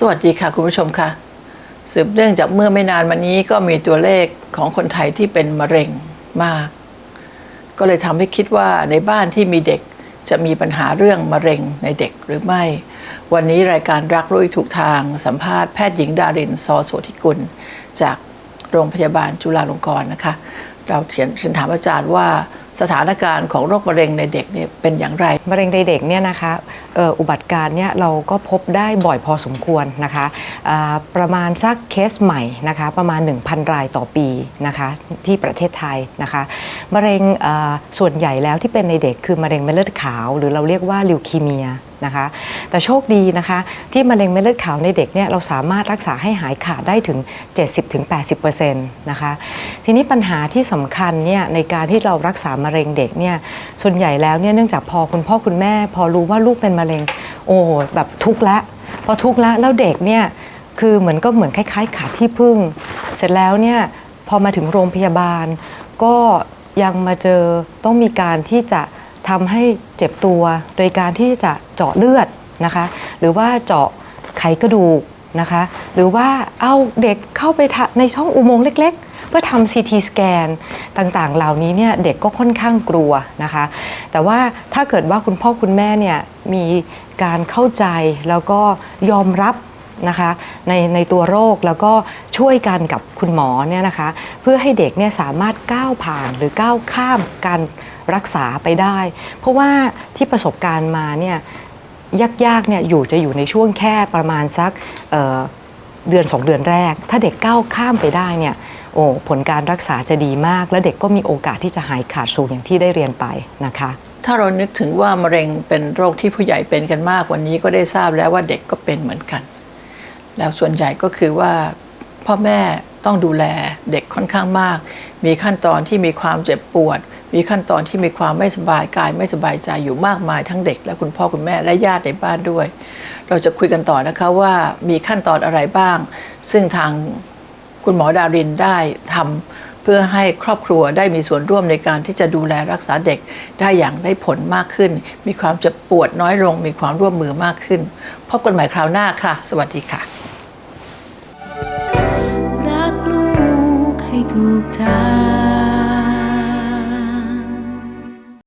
สวัสดีค่ะคุณผู้ชมค่ะสืบเนื่องจากเมื่อไม่นานมานี้ก็มีตัวเลขของคนไทยที่เป็นมะเร็งมาก ก็เลยทำให้คิดว่าในบ้านที่มีเด็กจะมีปัญหาเรื่องมะเร็งในเด็กหรือไม่ วันนี้รายการรักรุ่ยถูกทางสัมภาษณ์แพทย์หญิงดารินซอโสธิกุล จากโรงพยาบาลจุฬาลงกรณ์นะคะ เราเถียนเรียนถามอาจารย์ว่าสถานการณ์ของโรคมะเร็งในเด็กเนี่ยเป็นอย่างไร มะเร็งในเด็กเนี่ยนะคะอ,อ,อุบัติการเนี่ยเราก็พบได้บ่อยพอสมควรนะคะประมาณสักเคสใหม่นะคะประมาณ 1,000 รายต่อปีนะคะที่ประเทศไทยนะคะมะเร็งส่วนใหญ่แล้วที่เป็นในเด็กคือมะเร็งเม็ดเลือดขาว หรือเราเรียกว่าลิวคีเมีย นะคะ แต่โชคดีนะคะ ที่มะเร็งเม็ดเลือดขาวในเด็กเนี่ยเราสามารถรักษาให้หายขาดได้ถึง 70-80%นะคะ ทีนี้ปัญหาที่สำคัญเนี่ยในการที่เรารักษามะเร็งเด็กเนี่ยส่วนใหญ่แล้วเนี่ยเนื่องจากพอคุณพ่อคุณแม่ พอรู้ว่าลูกเป็นมะเร็งโอ้แบบทุกข์ละพอทุกข์ละแล้วเด็กเนี่ยคือเหมือนก็เหมือนคล้ายๆ ขาดที่พึ่ง เสร็จแล้วเนี่ยพอมาถึงโรงพยาบาลก็ยังมาเจอต้องมีการที่จะ ทำให้เจ็บตัว โดยการที่จะเจาะเลือดนะคะ หรือว่าเจาะไขกระดูกนะคะ หรือว่าเอาเด็กเข้าไปในช่องอุโมงค์เล็ก ๆ เพื่อทำ CT สแกนต่างๆ เหล่านี้เนี่ยเด็กก็ค่อนข้างกลัวนะคะ แต่ว่าถ้าเกิดว่าคุณพ่อคุณแม่เนี่ยมีการเข้าใจแล้วก็ยอมรับนะคะในในตัวโรคแล้วก็ช่วยกันกับคุณหมอเนี่ยนะคะ เพื่อให้เด็กเนี่ยสามารถก้าวผ่านหรือก้าวข้ามการ รักษาไปได้ เพราะว่าที่ประสบการณ์มาเนี่ยยากๆเนี่ยอยู่จะอยู่ในช่วงแค่ประมาณสักเอ่อเดือน 2 เดือนแรก ถ้าเด็กก้าวข้ามไปได้เนี่ยโอ้ผลการรักษาจะดีมาก และเด็กก็มีโอกาสที่จะหายขาดสูงอย่างที่ได้เรียนไปนะคะ ถ้าเรานึกถึงว่ามะเร็งเป็นโรคที่ผู้ใหญ่เป็นกันมากวันนี้ก็ได้ทราบแล้วว่าเด็กก็เป็นเหมือนกัน แล้วส่วนใหญ่ก็คือว่าพ่อแม่ต้องดูแลเด็กค่อนข้างมาก มีขั้นตอนที่มีความเจ็บปวด มีขั้นตอนที่มีความไม่สบายกายไม่สบายใจอยู่มากมายทั้งเด็ก และคุณพ่อคุณแม่และญาติในบ้านด้วย เราจะคุยกันต่อนะคะว่ามีขั้นตอนอะไรบ้าง ซึ่งทางคุณหมอดารินได้ทำเพื่อให้ครอบครัวได้มีส่วนร่วมในการที่จะดูแลรักษาเด็กได้อย่างได้ผลมากขึ้น มีความเจ็บปวดน้อยลง มีความร่วมมือมากขึ้น พบกันใหม่คราวหน้าค่ะ สวัสดีค่ะ รักลูกให้ถูกทาง